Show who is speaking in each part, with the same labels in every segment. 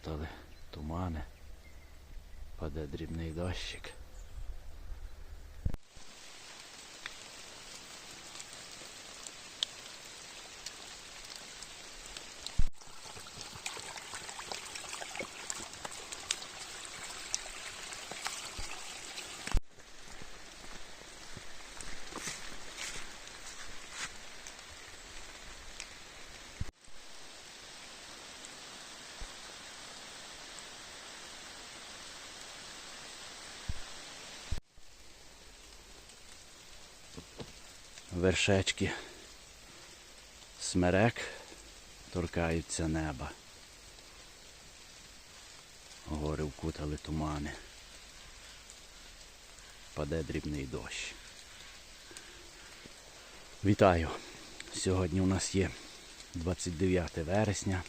Speaker 1: Повикутали тумани. Паде дрібний дощик. Вершечки смерек торкаються неба. Гори вкутали тумани. Паде дрібний дощ. Вітаю! Сьогодні у нас є 29 вересня.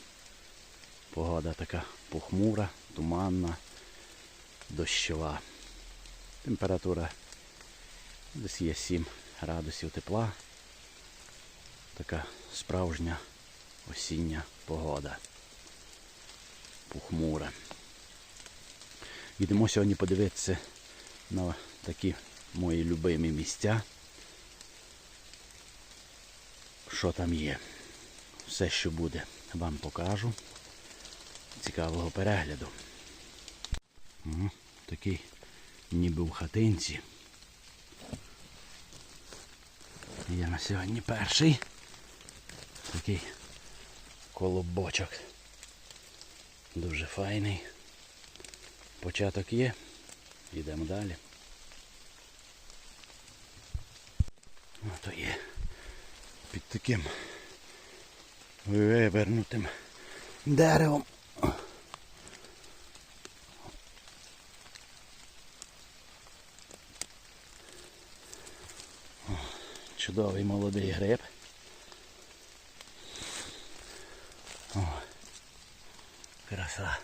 Speaker 1: Погода така похмура, туманна, дощова. Температура десь є 7 градусів тепла. Така справжня осіння погода. Похмура. Йдемо сьогодні подивитися на такі мої любимі місця. Що там є. Все, що буде, вам покажу. Цікавого перегляду. Такий ніби в хатинці. Є на сьогодні перший. Такий колобочок. Дуже файний. Початок є. Йдемо далі. Ото є. Під таким вивернутим деревом. Чудовий молодий гриб. О, краса.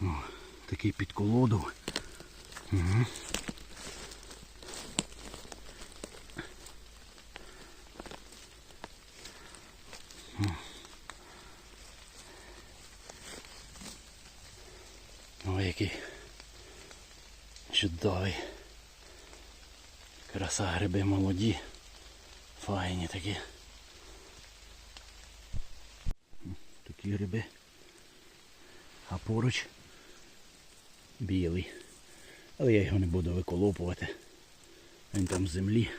Speaker 1: О, такий під колоду. Угу. Ой, який чудовий. Краса гриби молоді. Файні такі. Такі гриби. А поруч білий. Але я його не буду виколупувати. Він там в землі.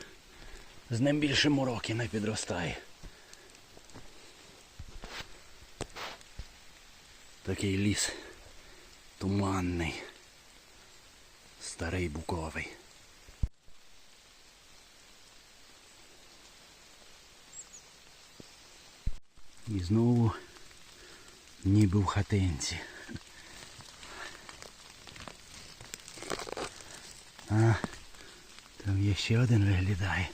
Speaker 1: З ним більше мороки не підростає. Такий ліс туманний, старий буковий. І знову ніби в хатинці. А, там є ще один виглядає.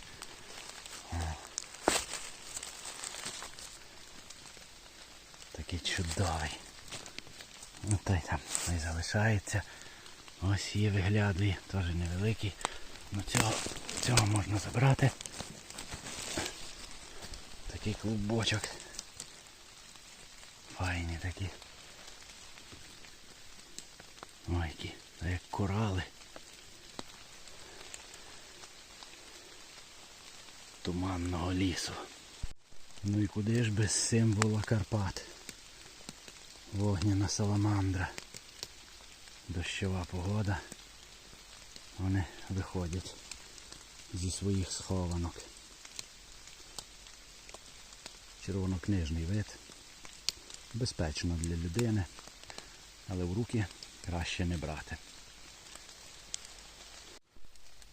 Speaker 1: Такий чудовий. Ну той там не залишається. Ось є виглядує, теж невеликий. Ну цього, цього можна забрати. Такий клубочок. Файні такі. Ой, які, та як корали. Туманного лісу. Ну і куди ж без символа Карпат? Вогняна саламандра. Дощова погода. Вони виходять зі своїх схованок. Червонокнижний вид. Безпечно для людини, але в руки краще не брати.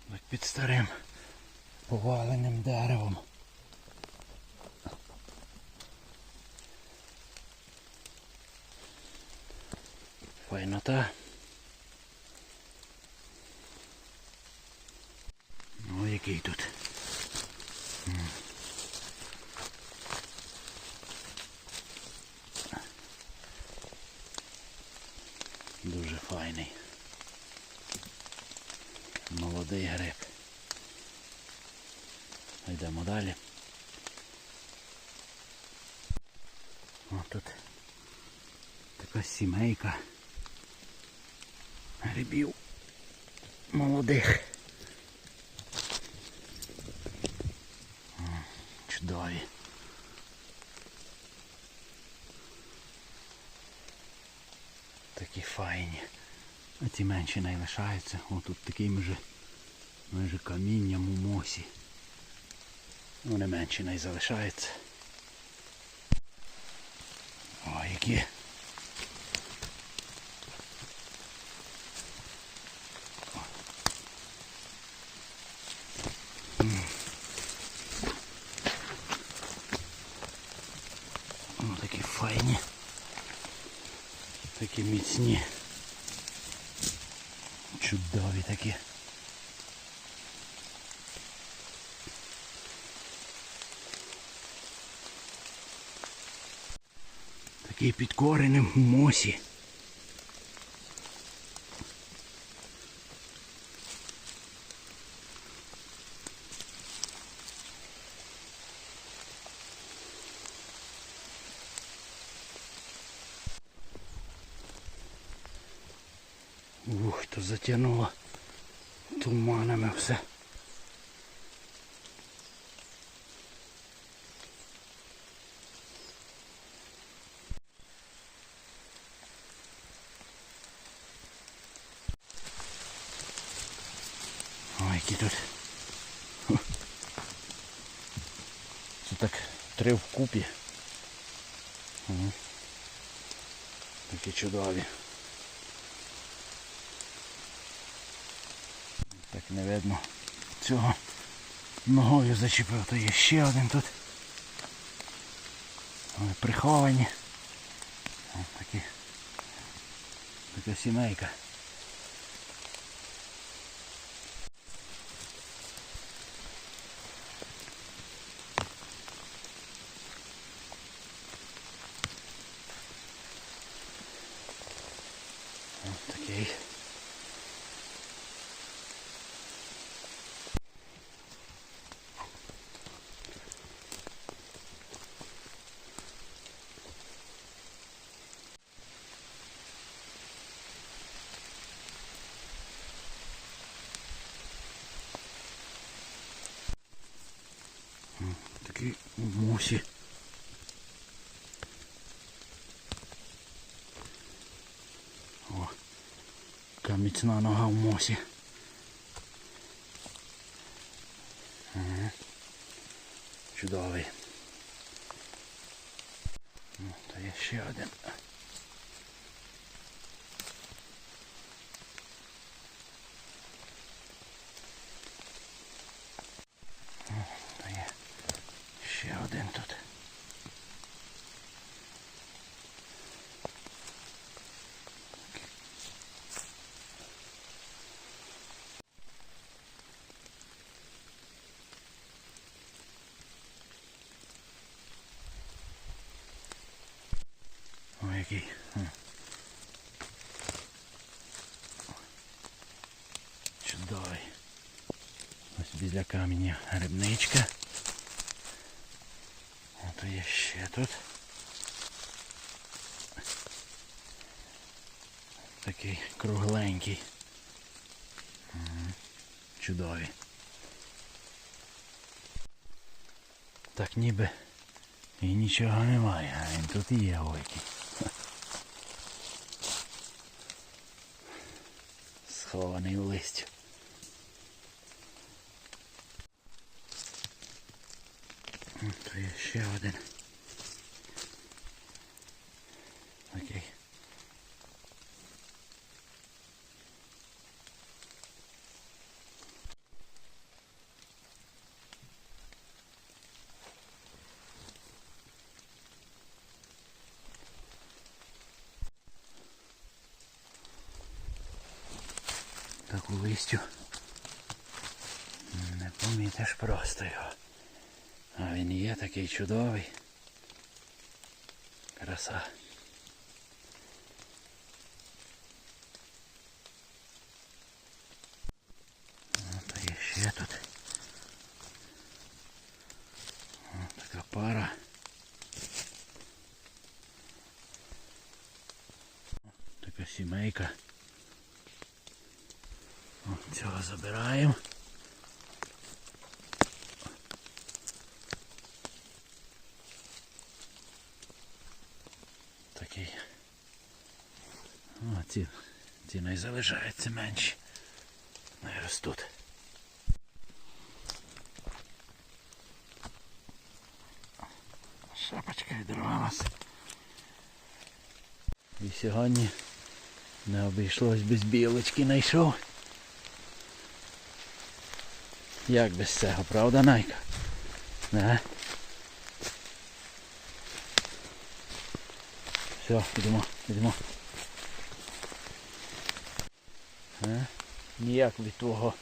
Speaker 1: Як під старим поваленим деревом. Файнота. О, який тут. Дуже файний. Молодий гриб. Йдемо далі. О тут така сімейка грибів молодих. М, Чудові. Такі файні. А ці менші не лишаються. О, тут такий майже, майже камінням у мосі. Вони менші не залишаються. О, які. О, такі файні. Такі міцні. Чудові такі. Такий під коренем мосі. Ух, то затягнуло туманами все. Ой, які тут. Це так три вкупі. Такі чудові. Так не видно цього. Ногою зачепив, то є ще один тут. Вони приховані. Ось такі. Така сімейка. Ось такий. М, в мусі. О, яка міцна нога в мосі. Ага. Чудовий. Ну, то є ще один. Ще один тут. Ой, який. Чудовий. Ось біля каменя грибничка. Ото є ще тут. Такий кругленький. М, Чудовий. Так ніби і нічого немає, а він тут і є ойкий. Схований у листю. То є ще один. Окей. Таку листю не помітиш просто його. А він є такий чудовий. Краса. От і ще тут. От така пара. От така сімейка. От цього забираємо. Такий. О, ці, ці не залишаються менші. Не ростуть. Шапочка відірвалася. І сьогодні не обійшлось без білочки знайшов. Як без цього, правда, Найка? Не? Все, йдемо, йдемо. Е? Ніяк від твого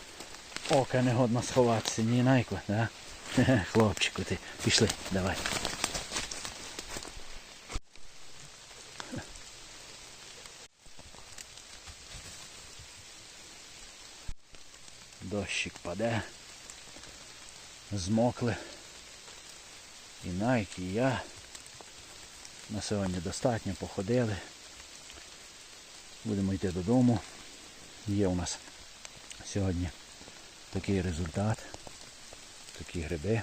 Speaker 1: ока не годно сховатися, ні Найко, да? Хе-хе, Хлопчику ти. Пішли, давай. Дощик паде. Змокли. І Найк, і я. На сьогодні достатньо походили. Будемо йти додому. Є у нас сьогодні такий результат. Такі гриби.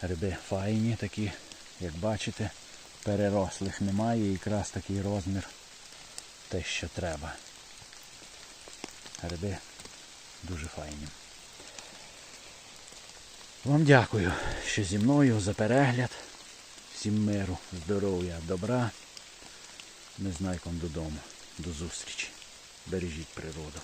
Speaker 1: Гриби файні такі, як бачите, перерослих немає якраз такий розмір те, що треба. Гриби дуже файні. Вам дякую, що зі мною за перегляд. Всім миру, здоров'я, добра. Незнайком додому. До зустрічі. Бережіть природу.